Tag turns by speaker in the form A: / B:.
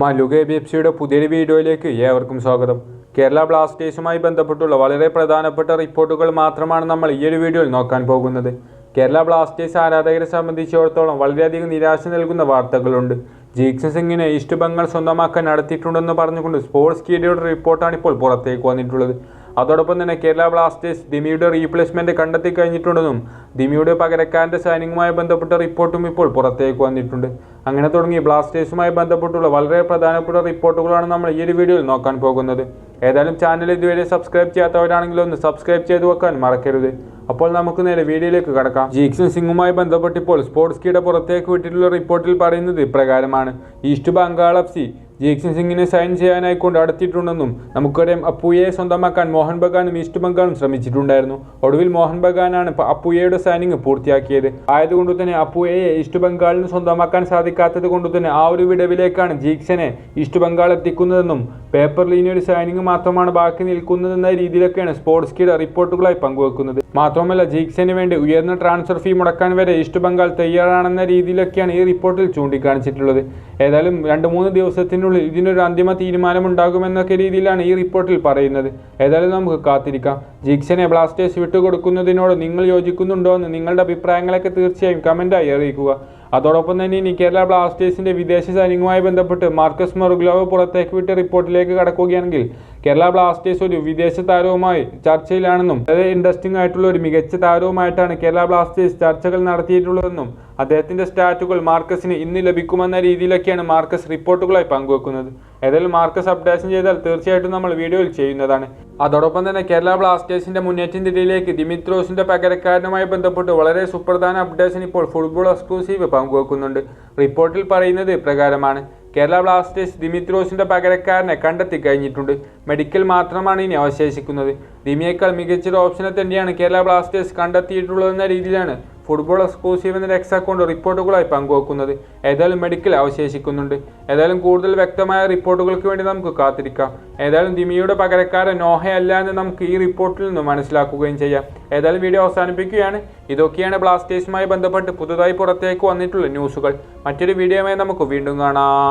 A: മല്ലുക B F സിയുടെ പുതിയൊരു വീഡിയോയിലേക്ക് ഏവർക്കും സ്വാഗതം. കേരള ബ്ലാസ്റ്റേഴ്സുമായി ബന്ധപ്പെട്ടുള്ള വളരെ പ്രധാനപ്പെട്ട റിപ്പോർട്ടുകൾ മാത്രമാണ് നമ്മൾ ഈ ഒരു വീഡിയോയിൽ നോക്കാൻ പോകുന്നത്. കേരള ബ്ലാസ്റ്റേഴ്സ് ആരാധകരെ സംബന്ധിച്ചിടത്തോളം വളരെയധികം നിരാശ നൽകുന്ന വാർത്തകളുണ്ട്. ജീക്സൺ സിംഗിനെ ഈസ്റ്റ് ബംഗാൾ സ്വന്തമാക്കാൻ നടത്തിയിട്ടുണ്ടെന്ന് പറഞ്ഞുകൊണ്ട് സ്പോർട്സ് കീഡിയുടെ റിപ്പോർട്ടാണ് ഇപ്പോൾ പുറത്തേക്ക് വന്നിട്ടുള്ളത്. അതോടൊപ്പം തന്നെ കേരള ബ്ലാസ്റ്റേഴ്സ് ദിമിയുടെ റീപ്ലേസ്മെന്റ് കണ്ടെത്തി കഴിഞ്ഞിട്ടുണ്ടെന്നും ദിമിയുടെ പകരക്കാരന്റെ സൈനിങ്ങുമായി ബന്ധപ്പെട്ട റിപ്പോർട്ടും ഇപ്പോൾ പുറത്തേക്ക് വന്നിട്ടുണ്ട്. അങ്ങനെ തുടങ്ങി ബ്ലാസ്റ്റേഴ്സുമായി ബന്ധപ്പെട്ടുള്ള വളരെ പ്രധാനപ്പെട്ട റിപ്പോർട്ടുകളാണ് നമ്മൾ ഈ ഒരു വീഡിയോയിൽ നോക്കാൻ പോകുന്നത്. ഏതായാലും ചാനൽ ഇതുവരെ സബ്സ്ക്രൈബ് ചെയ്യാത്തവരാണെങ്കിൽ ഒന്ന് സബ്സ്ക്രൈബ് ചെയ്ത് വെക്കാൻ മറക്കരുത്. അപ്പോൾ നമുക്ക് നേരെ വീഡിയോയിലേക്ക് കടക്കാം. ജീക്സൺ സിംഗുമായി ബന്ധപ്പെട്ടിപ്പോൾ സ്പോർട്സ് കീടെ പുറത്തേക്ക് വിട്ടിട്ടുള്ള റിപ്പോർട്ടിൽ പറയുന്നത് ഇപ്രകാരമാണ്. East Bengal F C Jeakson സിംഗിനെ സൈൻ ചെയ്യാനായി കൊണ്ട് അടുത്തിട്ടുണ്ടെന്നും നമുക്കറിയാം അപ്പുയെ സ്വന്തമാക്കാൻ മോഹൻ ബഗാനും ഈസ്റ്റ് ബംഗാളും ശ്രമിച്ചിട്ടുണ്ടായിരുന്നു. ഒടുവിൽ മോഹൻ ബഗാനാണ് അപ്പുയയുടെ സൈനിങ് പൂർത്തിയാക്കിയത്. ആയതുകൊണ്ട് തന്നെ അപ്പുയയെ ഈസ്റ്റ് ബംഗാളിന് സ്വന്തമാക്കാൻ സാധിക്കാത്തത് കൊണ്ട് തന്നെ ആ ഒരു വിടവിലേക്കാണ് ജീക്സനെ ഈസ്റ്റ് ബംഗാൾ എത്തിക്കുന്നതെന്നും പേപ്പറിൽ ഇനി ഒരു സൈനിങ് മാത്രമാണ് ബാക്കി നിൽക്കുന്നതെന്ന രീതിയിലൊക്കെയാണ് സ്പോർട്സ് കീഡ് റിപ്പോർട്ടുകളായി പങ്കുവെക്കുന്നത്. മാത്രമല്ല ജീക്സന് വേണ്ടി ഉയർന്ന ട്രാൻസ്ഫർ ഫീ മുടക്കാൻ വരെ ഈസ്റ്റ് ബംഗാൾ തയ്യാറാണെന്ന രീതിയിലൊക്കെയാണ് ഈ റിപ്പോർട്ടിൽ ചൂണ്ടിക്കാണിച്ചിട്ടുള്ളത്. ഏതായാലും രണ്ട് മൂന്ന് ദിവസത്തിനുള്ളിൽ ഇതിനൊരു അന്തിമ തീരുമാനമുണ്ടാകുമെന്നൊക്കെ രീതിയിലാണ് ഈ റിപ്പോർട്ടിൽ പറയുന്നത്. ഏതായാലും നമുക്ക് കാത്തിരിക്കാം. ജിക്സനെ ബ്ലാസ്റ്റേഴ്സ് വിട്ടുകൊടുക്കുന്നതിനോട് നിങ്ങൾ യോജിക്കുന്നുണ്ടോ എന്ന് നിങ്ങളുടെ അഭിപ്രായങ്ങളൊക്കെ തീർച്ചയായും കമന്റായി അറിയിക്കുക. അതോടൊപ്പം തന്നെ ഇനി കേരള ബ്ലാസ്റ്റേഴ്സിന്റെ വിദേശ സൈനികവുമായി ബന്ധപ്പെട്ട് മാർക്കസ് മെറുഗ്ലോവ് പുറത്തേക്ക് വിട്ട റിപ്പോർട്ടിലേക്ക് കടക്കുകയാണെങ്കിൽ കേരള ബ്ലാസ്റ്റേഴ്സ് ഒരു വിദേശ താരവുമായി ചർച്ചയിലാണെന്നും വളരെ ഇൻട്രസ്റ്റിംഗ് ആയിട്ടുള്ള ഒരു മികച്ച താരവുമായിട്ടാണ് കേരള ബ്ലാസ്റ്റേഴ്സ് ചർച്ചകൾ നടത്തിയിട്ടുള്ളതെന്നും അദ്ദേഹത്തിന്റെ സ്റ്റാറ്റുകൾ മാർക്കസിന് ഇന്ന് ലഭിക്കുമെന്ന രീതിയിലൊക്കെയാണ് മാർക്കസ് റിപ്പോർട്ടുകളായി പങ്കുവെക്കുന്നത്. ഏതായാലും മാർക്കസ് അപ്ഡേഷൻ ചെയ്താൽ തീർച്ചയായിട്ടും നമ്മൾ വീഡിയോയിൽ ചെയ്യുന്നതാണ്. അതോടൊപ്പം തന്നെ കേരള ബ്ലാസ്റ്റേഴ്സിന്റെ മുന്നേറ്റത്തിനിടയിലേക്ക് ദിമിത്രോസിന്റെ പകരക്കാരനുമായി ബന്ധപ്പെട്ട് വളരെ സുപ്രധാന അപ്ഡേഷൻ ഇപ്പോൾ ഫുട്ബോൾ എക്സ്ക്ലൂസീവ് പങ്കുവെക്കുന്നുണ്ട്. റിപ്പോർട്ടിൽ പറയുന്നത് പ്രകാരമാണ് കേരള ബ്ലാസ്റ്റേഴ്സ് ദിമിത്രോസിന്റെ പകരക്കാരനെ കണ്ടെത്തി കഴിഞ്ഞിട്ടുണ്ട്. മെഡിക്കൽ മാത്രമാണ് ഇനി അവശേഷിക്കുന്നത്. ദിമിയേക്കാൾ മികച്ചൊരു ഓപ്ഷനെ തന്നെയാണ് കേരള ബ്ലാസ്റ്റേഴ്സ് കണ്ടെത്തിയിട്ടുള്ളതെന്ന രീതിയിലാണ് ഫുട്ബോൾ എക്സ്ക്ലൂസീവ് എന്ന എക്സ് അക്കൗണ്ട് റിപ്പോർട്ടുകളായി പങ്കുവെക്കുന്നത് ഏതായാലും മെഡിക്കൽ അവശേഷിക്കുന്നുണ്ട്. ഏതായാലും കൂടുതൽ വ്യക്തമായ റിപ്പോർട്ടുകൾക്ക് വേണ്ടി നമുക്ക് കാത്തിരിക്കാം. ഏതായാലും ദിമിയുടെ പകരക്കാരൻ നോഹയല്ല എന്ന് നമുക്ക് ഈ റിപ്പോർട്ടിൽ നിന്ന് മനസ്സിലാക്കുകയും ചെയ്യാം. ഏതായാലും വീഡിയോ അവസാനിപ്പിക്കുകയാണ്. ഇതൊക്കെയാണ് ബ്ലാസ്റ്റേഴ്സുമായി ബന്ധപ്പെട്ട് പുതുതായി പുറത്തേക്ക് വന്നിട്ടുള്ള ന്യൂസുകൾ മറ്റൊരു വീഡിയോയുമായി നമുക്ക് വീണ്ടും കാണാം.